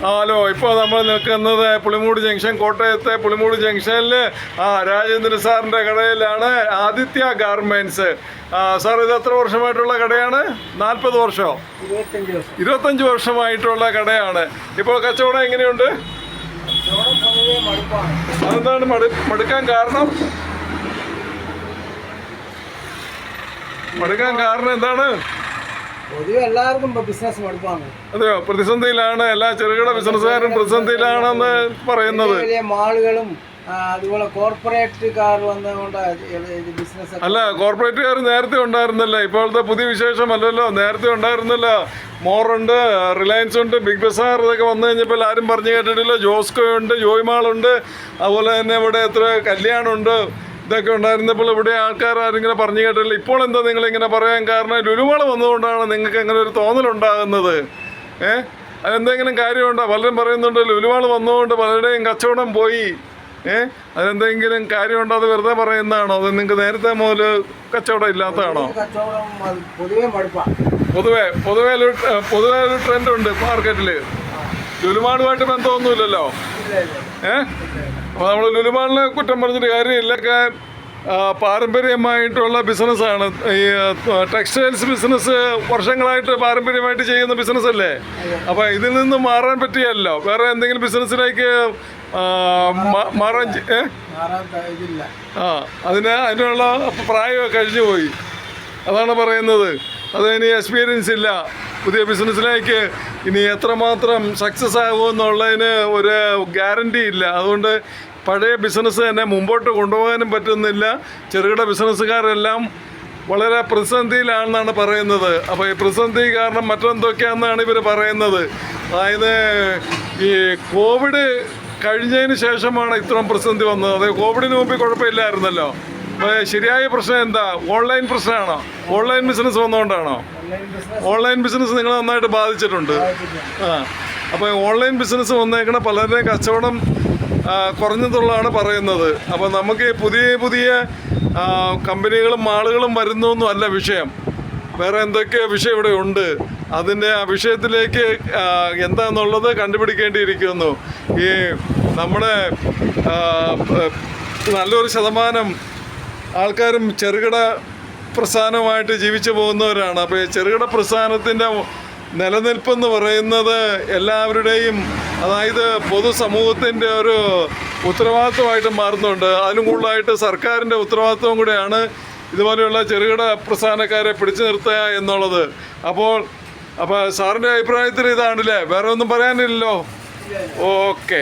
Hello ഇപ്പോൾ നമ്മൾ നിൽക്കുന്നത് പുളിമൂട് ജംഗ്ഷൻ കോട്ടയത്തെ പുളിമൂട് ജംഗ്ഷനിൽ ആ രാജേന്ദ്ര സാറിന്റെ കടയിലാണ് ആദിത്യ ഗാർമെന്റ്സ് സാർ ഇത് എത്ര വർഷമായിട്ടുള്ള കടയാണ്? നാൽപ്പത് വർഷമോ ഇരുപത്തഞ്ച് വർഷമായിട്ടുള്ള കടയാണ്. ഇപ്പോൾ കച്ചവടം എങ്ങനെയുണ്ട്? അതെന്താണ് മടു മടുക്കാൻ കാരണം? മടുക്കാൻ കാരണം എന്താണ്? പൊതുവെ എല്ലാവർക്കും ബിസിനസ് മടുപ്പാണ് അതെയോ? പ്രതിസന്ധിയിലാണ്. എല്ലാ ചെറുകിട ബിസിനസ്സുകാരും പ്രതിസന്ധിയിലാണെന്ന് പറയുന്നത്. വലിയ മാളുകളും അതുപോലെ കോർപ്പറേറ്റുകാർ വന്നതുകൊണ്ട് ബിസിനസ് അല്ല കോർപ്പറേറ്റുകാർ നേരത്തെ ഉണ്ടായിരുന്നല്ലോ. ഇപ്പോഴത്തെ പുതിയ വിശേഷം അല്ലല്ലോ. നേരത്തെ ഉണ്ടായിരുന്നല്ലോ. മോറുണ്ട് റിലയൻസ് ഉണ്ട് ബിഗ് ബസാർ ഇതൊക്കെ വന്നു കഴിഞ്ഞപ്പോൾ ആരും പറഞ്ഞു കേട്ടിട്ടില്ല. ജോസ്കോ ഉണ്ട് ജോയ്മാളുണ്ട് അതുപോലെ തന്നെ ഇവിടെ എത്ര കല്യാണമുണ്ട് ഇതൊക്കെ ഉണ്ടായിരുന്നപ്പോൾ ഇവിടെ ആൾക്കാർ ആരെങ്കിലും പറഞ്ഞു കേട്ടില്ല. ഇപ്പോൾ എന്താ നിങ്ങൾ ഇങ്ങനെ പറയാൻ കാരണം? ലുലുമൾ വന്നതുകൊണ്ടാണ് നിങ്ങൾക്ക് അങ്ങനെ ഒരു തോന്നലുണ്ടാകുന്നത്. ഏ? അതെന്തെങ്കിലും കാര്യമുണ്ടോ? പലരും പറയുന്നുണ്ട് ലുലുമാൾ വന്നതുകൊണ്ട് പലരുടെയും കച്ചവടം പോയി. ഏ? അതെന്തെങ്കിലും കാര്യമുണ്ടോ? അത് വെറുതെ പറയുന്നതാണോ? അത് നിങ്ങൾക്ക് നേരത്തെ മുതൽ കച്ചവടം ഇല്ലാത്തതാണോ? പൊതുവെ പൊതുവെ പൊതുവെ ഒരു പൊതുവെ ഒരു ട്രെൻഡ് ഉണ്ട് മാർക്കറ്റിൽ ലുലുമാളുമായിട്ട് ബന്ധമൊന്നുമില്ലല്ലോ. ഇല്ല ഇല്ല. ഏ? അപ്പോൾ നമ്മൾ ലുലുമാളിനെ കുറ്റം പറഞ്ഞിട്ട് കാര്യമില്ല. പാരമ്പര്യമായിട്ടുള്ള ബിസിനസ്സാണ്. ഈ ടെക്സ്റ്റൈൽസ് ബിസിനസ് വർഷങ്ങളായിട്ട് പാരമ്പര്യമായിട്ട് ചെയ്യുന്ന ബിസിനസ് അല്ലേ അപ്പോൾ ഇതിൽ നിന്ന് മാറാൻ പറ്റിയല്ലോ. വേറെ എന്തെങ്കിലും ബിസിനസ്സിലേക്ക് മാറാൻ ആ അതിന് അതിനുള്ള പ്രായമൊക്കെ കഴിഞ്ഞു പോയി അതാണ് പറയുന്നത്. അതിന് എക്സ്പീരിയൻസ് ഇല്ല. പുതിയ ബിസിനസ്സിലേക്ക് ഇനി എത്രമാത്രം സക്സസ് ആകുമെന്നുള്ളതിന് ഒരു ഗ്യാരണ്ടി ഇല്ല. അതുകൊണ്ട് പഴയ ബിസിനസ് തന്നെ മുമ്പോട്ട് കൊണ്ടുപോകാനും പറ്റുന്നില്ല. ചെറുകിട ബിസിനസ്സുകാരെല്ലാം വളരെ പ്രതിസന്ധിയിലാണെന്നാണ് പറയുന്നത്. അപ്പോൾ ഈ പ്രതിസന്ധി കാരണം മറ്റെന്തൊക്കെയാണെന്നാണ് ഇവർ പറയുന്നത്? അതായത് ഈ കോവിഡ് കഴിഞ്ഞതിന് ശേഷമാണ് ഇത്രയും പ്രതിസന്ധി വന്നത്. അതായത് കോവിഡിന് മുമ്പ് കുഴപ്പമില്ലായിരുന്നല്ലോ. ശരിയായ പ്രശ്നം എന്താ? ഓൺലൈൻ പ്രശ്നമാണോ? ഓൺലൈൻ ബിസിനസ് വന്നുകൊണ്ടാണോ ഓൺലൈൻ ബിസിനസ് നിങ്ങൾ നന്നായിട്ട് ബാധിച്ചിട്ടുണ്ട്. ആ. അപ്പോൾ ഓൺലൈൻ ബിസിനസ് വന്നേക്കണ പലരുടെയും കച്ചവടം കുറഞ്ഞതുള്ളതാണ് പറയുന്നത്. അപ്പോൾ നമുക്ക് പുതിയ പുതിയ കമ്പനികളും മാളുകളും വരുന്നൊന്നും അല്ല വിഷയം. വേറെ എന്തൊക്കെ വിഷയം ഇവിടെ ഉണ്ട്. അതിന്റെ ആ വിഷയത്തിലേക്ക് എന്താണെന്നുള്ളത് കണ്ടുപിടിക്കേണ്ടിയിരിക്കുന്നു. ഈ നമ്മുടെ നല്ലൊരു ശതമാനം ആൾക്കാരും ചെറുകിട പ്രസ്ഥാനമായിട്ട് ജീവിച്ചു പോകുന്നവരാണ്. അപ്പോൾ ചെറുകിട പ്രസ്ഥാനത്തിന്റെ നിലനിൽപ്പെന്ന് പറയുന്നത് എല്ലാവരുടെയും അതായത് പൊതുസമൂഹത്തിന്റെ ഒരു ഉത്തരവാദിത്വമായിട്ട് മാറുന്നുണ്ട്. അതിനും കൂടുതലായിട്ട് സർക്കാരിന്റെ ഉത്തരവാദിത്വം കൂടെയാണ് ഇതുപോലെയുള്ള ചെറുകിട പ്രസ്ഥാനക്കാരെ പിടിച്ചു നിർത്തുക എന്നുള്ളത്. അപ്പോൾ അപ്പോൾ സാറിന്റെ അഭിപ്രായത്തിൽ ഇതാണല്ലേ? വേറെ ഒന്നും പറയാനില്ലല്ലോ? ഓക്കെ.